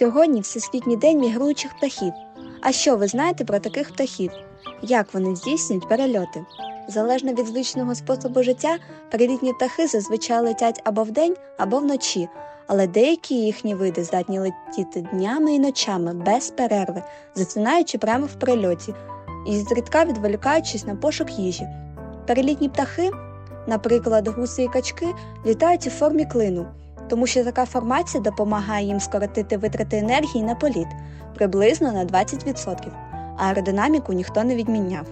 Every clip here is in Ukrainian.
Сьогодні Всесвітній день мігруючих птахів. А що ви знаєте про таких птахів? Як вони здійснюють перельоти? Залежно від звичного способу життя, перелітні птахи зазвичай летять або вдень, або вночі, але деякі їхні види здатні летіти днями і ночами без перерви, засинаючи прямо в прильоті і зрідка відволікаючись на пошук їжі. Перелітні птахи, наприклад, гуси і качки, літають у формі клину, тому що така формація допомагає їм скоротити витрати енергії на політ приблизно на 20%. А аеродинаміку ніхто не відміняв.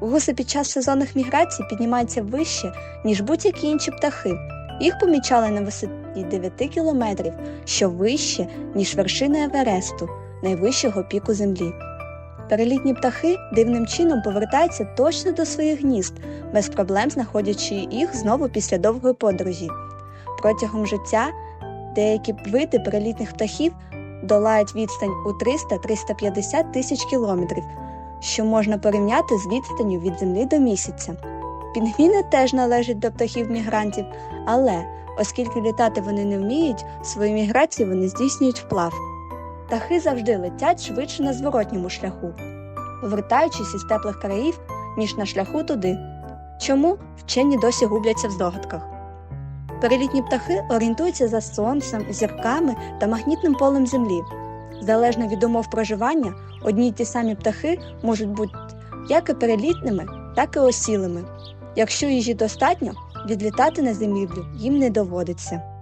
Гуси під час сезонних міграцій піднімаються вище, ніж будь-які інші птахи. Їх помічали на висоті 9 кілометрів, що вище, ніж вершина Евересту, найвищого піку Землі. Перелітні птахи дивним чином повертаються точно до своїх гнізд, без проблем знаходячи їх знову після довгої подорожі. Протягом життя деякі види перелітних птахів долають відстань у 300-350 тисяч кілометрів, що можна порівняти з відстанню від Землі до місяця. Пінгвіни теж належать до птахів-мігрантів, але оскільки літати вони не вміють, свою міграцію вони здійснюють вплав. Птахи завжди летять швидше на зворотньому шляху, повертаючись із теплих країв, ніж на шляху туди. Чому вчені досі губляться в здогадках? Перелітні птахи орієнтуються за сонцем, зірками та магнітним полем Землі. Залежно від умов проживання, одні й ті самі птахи можуть бути як і перелітними, так і осілими. Якщо їжі достатньо, відлітати на зимівлю їм не доводиться.